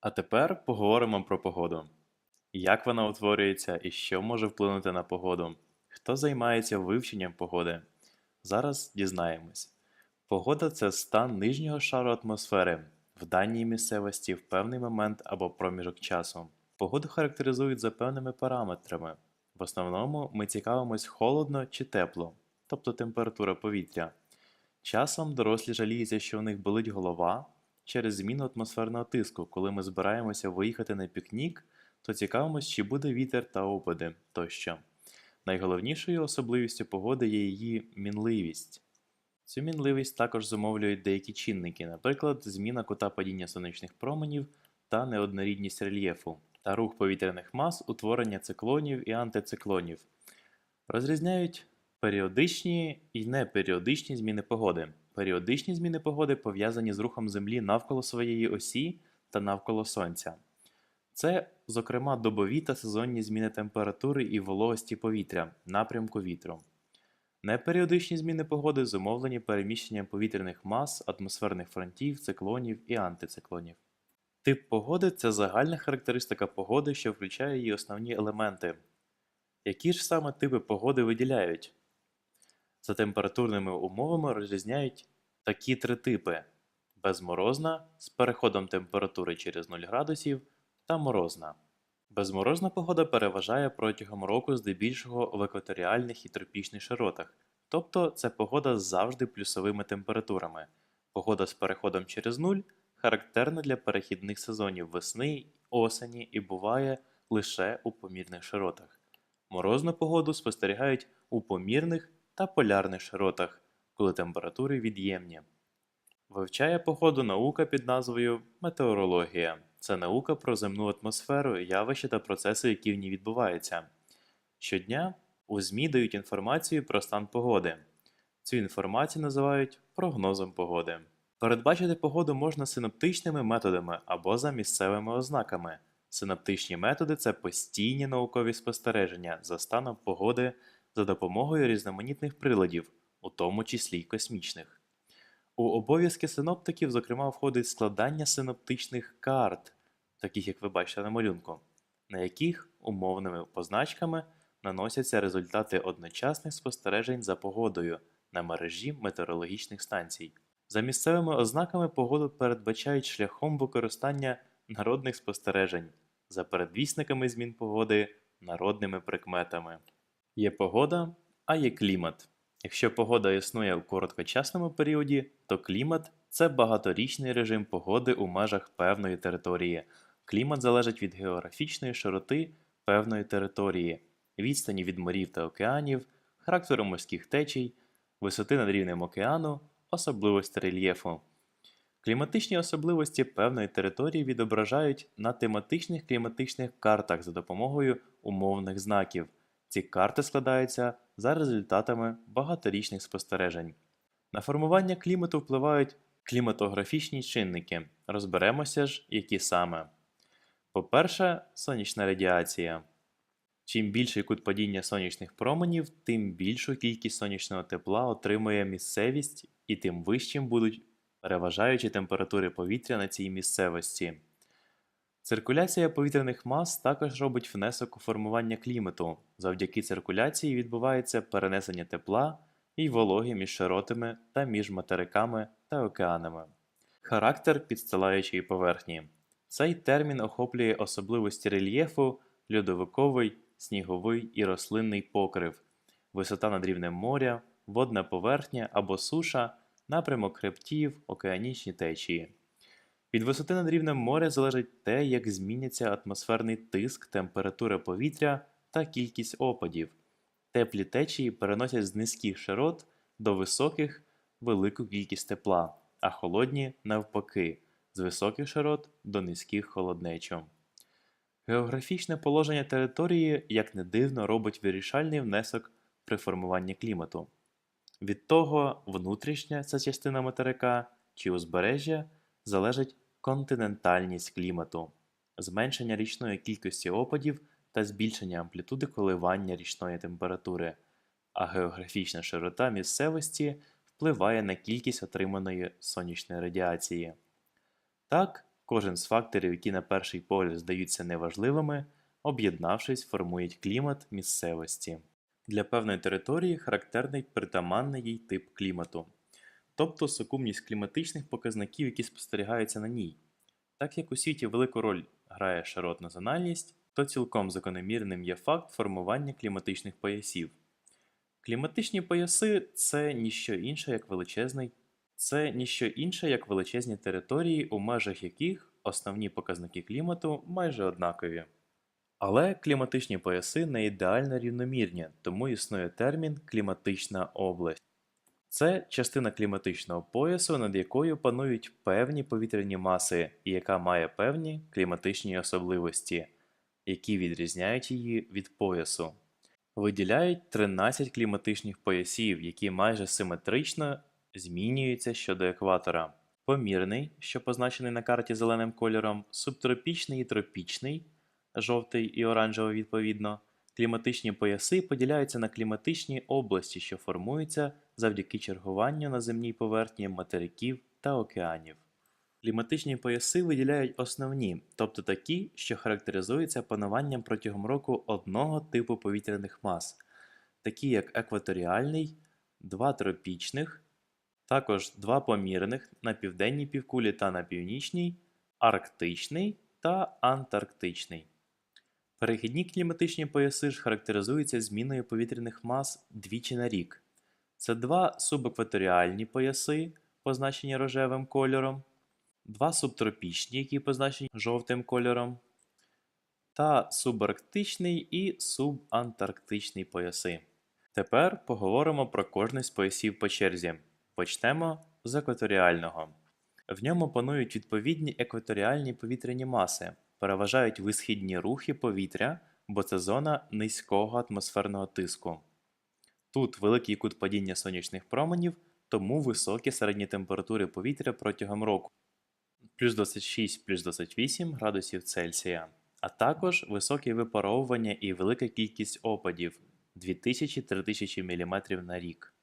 А тепер поговоримо про погоду. Як вона утворюється і що може вплинути на погоду? Хто займається вивченням погоди? Зараз дізнаємось. Погода це стан нижнього шару атмосфери в даній місцевості в певний момент або проміжок часу. Погоду характеризують за певними параметрами. В основному ми цікавимось холодно чи тепло, тобто температура повітря. Часом дорослі жаліються, що у них болить голова через зміну атмосферного тиску. Коли ми збираємося виїхати на пікнік, то цікавимось, чи буде вітер та опади тощо. Найголовнішою особливістю погоди є її мінливість. Цю мінливість також зумовлюють деякі чинники, наприклад, зміна кута падіння сонячних променів та неоднорідність рельєфу, та рух повітряних мас, утворення циклонів і антициклонів. Розрізняють періодичні і неперіодичні зміни погоди. Періодичні зміни погоди пов'язані з рухом Землі навколо своєї осі та навколо Сонця. Це, зокрема, добові та сезонні зміни температури і вологості повітря, напрямку вітру. Неперіодичні зміни погоди зумовлені переміщенням повітряних мас, атмосферних фронтів, циклонів і антициклонів. Тип погоди це загальна характеристика погоди, що включає її основні елементи. Які ж саме типи погоди виділяють? За температурними умовами розрізняють такі три типи: безморозна з переходом температури через 0 градусів та морозна. Безморозна погода переважає протягом року здебільшого в екваторіальних і тропічних широтах, тобто це погода з завжди плюсовими температурами. Погода з переходом через нуль характерна для перехідних сезонів весни, осені і буває лише у помірних широтах. Морозну погоду спостерігають у помірних та полярних широтах, коли температури від'ємні. Вивчає погоду наука під назвою метеорологія. Це наука про земну атмосферу, явища та процеси, які в ній відбуваються. Щодня у ЗМІ дають інформацію про стан погоди. Цю інформацію називають прогнозом погоди. Передбачити погоду можна синоптичними методами або за місцевими ознаками. Синоптичні методи це постійні наукові спостереження за станом погоди за допомогою різноманітних приладів, у тому числі й космічних. У обов'язки синоптиків, зокрема, входить складання синоптичних карт, таких як ви бачите на малюнку, на яких умовними позначками наносяться результати одночасних спостережень за погодою на мережі метеорологічних станцій. За місцевими ознаками погоду передбачають шляхом використання народних спостережень, за передвісниками змін погоди народними прикметами. Є погода, а є клімат. Якщо погода існує в короткочасному періоді, то клімат це багаторічний режим погоди у межах певної території. Клімат залежить від географічної широти певної території, відстані від морів та океанів, характеру морських течій, висоти над рівнем океану, особливості рельєфу. Кліматичні особливості певної території відображають на тематичних кліматичних картах за допомогою умовних знаків. Ці карти складаються за результатами багаторічних спостережень. На формування клімату впливають кліматографічні чинники. Розберемося ж, які саме. По-перше, сонячна радіація. Чим більший кут падіння сонячних променів, тим більшу кількість сонячного тепла отримує місцевість і тим вищим будуть переважаючі температури повітря на цій місцевості. Циркуляція повітряних мас також робить внесок у формування клімату. Завдяки циркуляції відбувається перенесення тепла і вологи між широтами та між материками та океанами. Характер підстилаючої поверхні. Цей термін охоплює особливості рельєфу, льодовиковий, сніговий і рослинний покрив, висота над рівнем моря, водна поверхня або суша, напрямок хребтів, океанічні течії. Від висоти над рівнем моря залежить те, як зміняться атмосферний тиск, температура повітря та кількість опадів. Теплі течії переносять з низьких широт до високих велику кількість тепла, а холодні навпаки, з високих широт до низьких холоднечу. Географічне положення території, як не дивно, робить вирішальний внесок при формуванні клімату. Від того, внутрішня ця частина материка чи узбережжя залежить континентальність клімату, зменшення річної кількості опадів та збільшення амплітуди коливання річної температури, а географічна широта місцевості впливає на кількість отриманої сонячної радіації. Так, Кожен з факторів, які на перший погляд здаються неважливими, об'єднавшись, формують клімат місцевості. Для певної території характерний притаманний їй тип клімату, тобто сукупність кліматичних показників, які спостерігаються на ній. Так як у світі велику роль грає широтна зональність, то цілком закономірним є факт формування кліматичних поясів. Кліматичні пояси це ніщо інше, як величезний, це ніщо інше, як величезні території, у межах яких основні показники клімату майже однакові. Але кліматичні пояси не ідеально рівномірні, тому існує термін кліматична область. Це частина кліматичного поясу, над якою панують певні повітряні маси, і яка має певні кліматичні особливості, які відрізняють її від поясу. Виділяють 13 кліматичних поясів, які майже симетрично змінюються щодо екватора. Помірний, що позначений на карті зеленим кольором, субтропічний і тропічний, жовтий і оранжевий відповідно. Кліматичні пояси поділяються на кліматичні області, що формуються завдяки чергуванню на земній поверхні материків та океанів. Кліматичні пояси виділяють основні, тобто такі, що характеризуються пануванням протягом року одного типу повітряних мас, такі як екваторіальний, два тропічних, також два помірних на південній півкулі та на північній, арктичний та антарктичний. Перехідні кліматичні пояси ж характеризуються зміною повітряних мас двічі на рік. Це два субекваторіальні пояси, позначені рожевим кольором, два субтропічні, які позначені жовтим кольором, та субарктичний і субантарктичний пояси. Тепер поговоримо про кожний з поясів по черзі. Почнемо з екваторіального. В ньому панують відповідні екваторіальні повітряні маси, переважають висхідні рухи повітря, бо це зона низького атмосферного тиску. Тут великий кут падіння сонячних променів, тому високі середні температури повітря протягом року плюс 26 плюс 28 градусів Цельсія, а також високе випаровування і велика кількість опадів 2000-3000 мм на рік.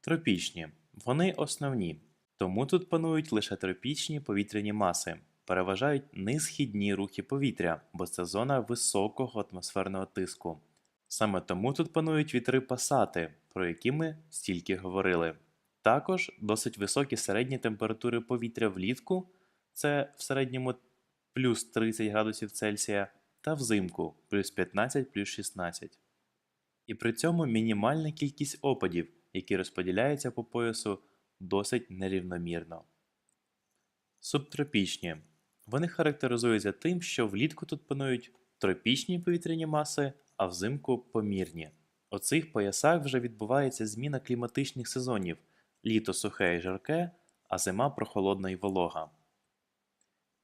Тропічні. Вони основні, тому тут панують лише тропічні повітряні маси, переважають низхідні рухи повітря, бо це зона високого атмосферного тиску. Саме тому тут панують вітри пасати, про які ми стільки говорили. Також досить високі середні температури повітря влітку, це в середньому плюс 30 градусів Цельсія, та взимку плюс 15 плюс 16. І при цьому мінімальна кількість опадів, які розподіляються по поясу досить нерівномірно. Субтропічні. Вони характеризуються тим, що влітку тут панують тропічні повітряні маси, а взимку помірні. У цих поясах вже відбувається зміна кліматичних сезонів літо сухе і жарке, а зима прохолодна і волога.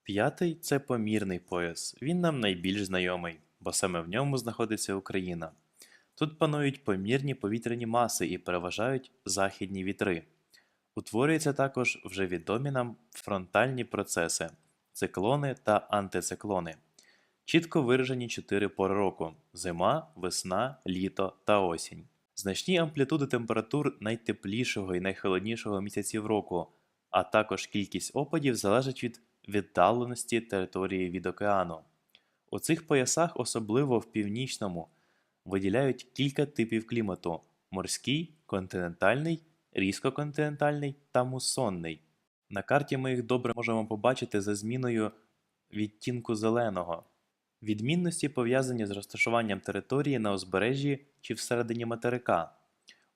П'ятий це помірний пояс. Він нам найбільш знайомий, бо саме в ньому знаходиться Україна. Тут панують помірні повітряні маси і переважають західні вітри. Утворюються також вже відомі нам фронтальні процеси циклони та антициклони. Чітко виражені чотири пори року: зима, весна, літо та осінь. Значні амплітуди температур найтеплішого і найхолоднішого місяців року, а також кількість опадів залежать від віддаленості території від океану. У цих поясах, особливо в північному, виділяють кілька типів клімату: морський, континентальний, різкоконтинентальний та мусонний. На карті ми їх добре можемо побачити за зміною відтінку зеленого. Відмінності пов'язані з розташуванням території на узбережжі чи всередині материка.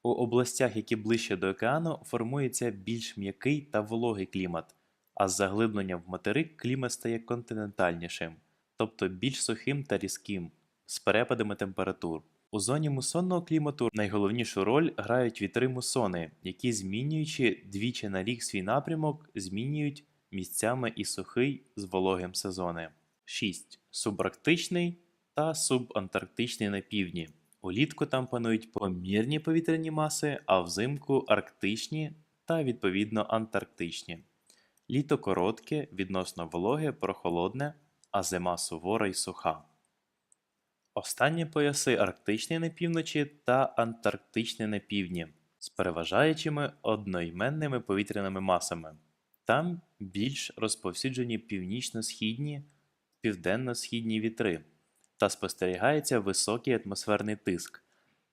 У областях, які ближче до океану, формується більш м'який та вологий клімат, а з заглибленням в материк клімат стає континентальнішим, тобто більш сухим та різким, з перепадами температур. У зоні мусонного клімату найголовнішу роль грають вітри мусони, які, змінюючи двічі на рік свій напрямок, змінюють місцями і сухий з вологим сезони. 6. Субарктичний та субантарктичний на півдні. Улітку там панують помірні повітряні маси, а взимку арктичні та відповідно антарктичні. Літо коротке, відносно вологе, прохолодне, а зима сувора й суха. Останні пояси арктичний на півночі та антарктичний на півдні з переважаючими одноіменними повітряними масами. Там більш розповсюджені північно-східні, південно-східні вітри та спостерігається високий атмосферний тиск.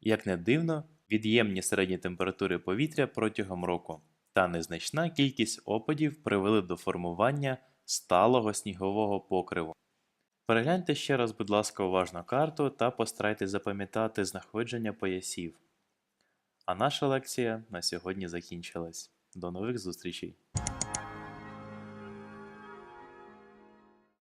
Як не дивно, від'ємні середні температури повітря протягом року та незначна кількість опадів привели до формування сталого снігового покриву. Перегляньте ще раз, будь ласка, уважно карту та постарайтесь запам'ятати знаходження поясів. А наша лекція на сьогодні закінчилась. До нових зустрічей!